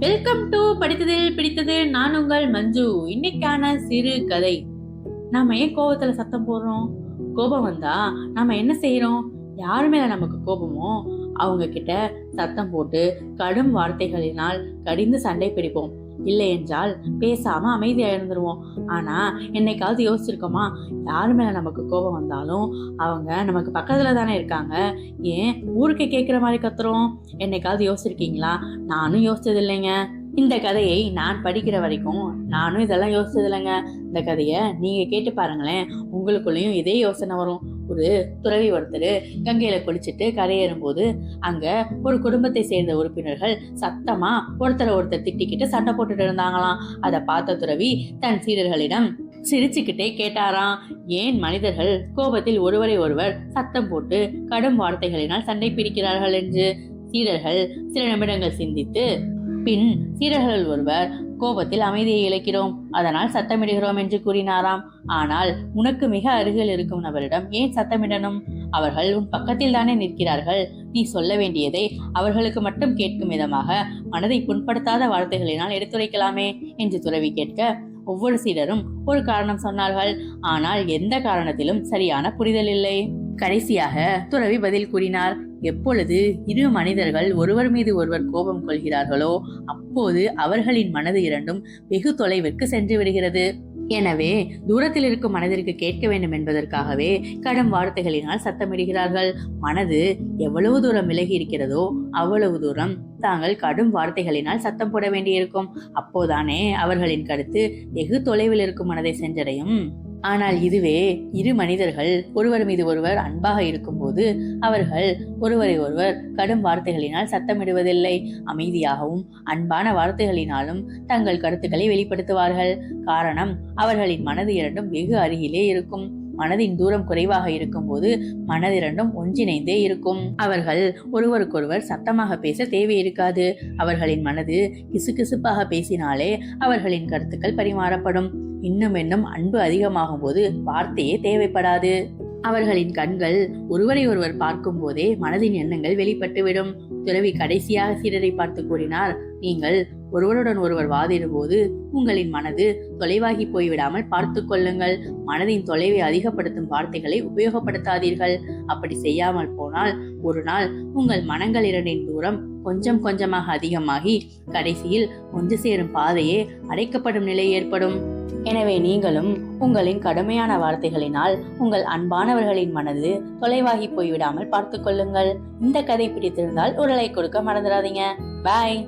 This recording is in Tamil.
வெல்கம் டு படித்ததில் பிடித்தது நான் உங்கள் மஞ்சு இன்னைக்கான சிறு கதை. நாம ஏன் கோபத்துல சத்தம் போடுறோம்? கோபம் வந்தா நாம என்ன செய்யறோம் யார் மேல நமக்கு கோபமோ அவங்க கிட்ட சத்தம் போட்டு கடும் வார்த்தைகளினால் கடிந்து சண்டை பிடிப்போம். இல்லை என்றால் பேசாம அமைதியாக இருந்துருவோம் ஆனா என்னைக்காவது யோசிச்சிருக்கோமா? யார் மேல நமக்கு கோபம் வந்தாலும் அவங்க நமக்கு பக்கத்துல தானே இருக்காங்க. ஏன் ஊருக்கு கேட்குற மாதிரி கத்துறோம்? என்னைக்காவது யோசிச்சிருக்கீங்களா? நானும் யோசிச்சது இல்லைங்க இந்த கதையை நான் படிக்கிற வரைக்கும் நானும் இதெல்லாம் யோசிச்சது இல்லைங்க இந்த கதையை நீங்க கேட்டு பாருங்களேன். உங்களுக்குள்ளேயும் இதே யோசனை வரும். ஒரு துறவி ஒருத்தர் கங்கையில குளிச்சுட்டு கரையேறும்போது அங்க ஒரு குடும்பத்தை சேர்ந்த உறுப்பினர்கள் சத்தமா ஒருத்தரை ஒருத்தர் திட்டிக்கிட்டு சண்டை போட்டுட்டு இருந்தாங்களாம். அதை பார்த்த துறவி தன் சீடர்களிடம் சிரிச்சுக்கிட்டே கேட்டாராம். ஏன் மனிதர்கள் கோபத்தில் ஒருவரை ஒருவர் சத்தம் போட்டு கடும் வார்த்தைகளினால் சண்டை பிடிக்கிறார்கள் என்று? சீடர்கள் சில நிமிடங்கள் சிந்தித்து பின் சீடர்கள் ஒருவர் கோபத்தில் அமைதியை இழக்கிறோம் அதனால் சத்தமிடுகிறோம் என்று கூறினாராம். ஆனால் உனக்கு மிக அருகில் இருக்கும் நபரிடம் ஏன் சத்தமிடணும்? அவர்கள் உன் பக்கத்தில் தானே நிற்கிறார்கள். நீ சொல்ல வேண்டியதை அவர்களுக்கு மட்டும் கேட்கும் விதமாக மனதை புண்படுத்தாத வார்த்தைகளினால் எடுத்துரைக்கலாமே என்று துறவி கேட்க ஒவ்வொரு சீடரும் ஒரு காரணம் சொன்னார்கள். ஆனால் எந்த காரணத்திலும் சரியான புரிதல் இல்லை. கடைசியாக துறவி பதில் கூறினார். எப்பொழுது இரு மனிதர்கள் ஒருவர் மீது ஒருவர் கோபம் கொள்கிறார்களோ அப்போது அவர்களின் மனது இரண்டும் வெகு தொலைவிற்கு சென்று விடுகிறது. எனவே தூரத்தில் இருக்கும் மனதிற்கு கேட்க வேண்டும் என்பதற்காகவே கடும் வார்த்தைகளினால் சத்தமிடுகிறார்கள். மனது எவ்வளவு தூரம் விலகி இருக்கிறதோ அவ்வளவு தூரம் தாங்கள் கடும் வார்த்தைகளினால் சத்தம் போட வேண்டியிருக்கும். அப்போதானே அவர்களின் கருத்து வெகு தொலைவில் இருக்கும் மனதை சென்றடையும். ஆனால் இதுவே இரு மனிதர்கள் ஒருவர் மீது ஒருவர் அன்பாக இருக்கும்போது அவர்கள் ஒருவரை ஒருவர் கடும் வார்த்தைகளினால் சத்தமிடுவதில்லை. அமைதியாகவும் அன்பான வார்த்தைகளினாலும் தங்கள் கருத்துக்களை வெளிப்படுத்துவார்கள். காரணம் அவர்களின் மனது இரண்டும் வெகு அருகிலே இருக்கும். மனதின் தூரம் குறைவாக இருக்கும்போது மனதிரண்டும் ஒன்றிணைந்தே இருக்கும். அவர்கள் ஒருவருக்கொருவர் சத்தமாக பேச தேவை இருக்காது. அவர்களின் மனது கிசுகிசுப்பாக பேசினாலே அவர்களின் கருத்துக்கள் பரிமாறப்படும். இன்னும் இன்னும் அன்பு அதிகமாகும் போது வார்த்தையே தேவைப்படாது. அவர்களின் கண்கள் ஒருவரை ஒருவர் பார்க்கும் போதே மனதின் எண்ணங்கள் வெளிப்பட்டுவிடும். துறவி கடைசியாக சீடரை பார்த்து கூறினார் நீங்கள் ஒருவருடன் ஒருவர் வாதிடும் போது உங்களின் மனது தொலைவாகி போய்விடாமல் பார்த்து கொள்ளுங்கள். மனதின் தொலைவை அதிகப்படுத்தும் வார்த்தைகளை உபயோகப்படுத்தாதீர்கள். அப்படி செய்யாமல் போனால் ஒரு நாள் உங்கள் மனங்கள் இரண்டின் தூரம் கொஞ்சம் கொஞ்சமாக அதிகமாகி கடைசியில் ஒன்று சேரும் பாதையே அடைக்கப்படும் நிலை ஏற்படும். எனவே நீங்களும் உங்களின் கடுமையான வார்த்தைகளினால் உங்கள் அன்பானவர்களின் மனது தொலைவாகி போய்விடாமல் பார்த்து கொள்ளுங்கள். இந்த கதை பிடித்திருந்தால் ஒரு லைக் கொடுக்க மறந்துடாதீங்க. பாய்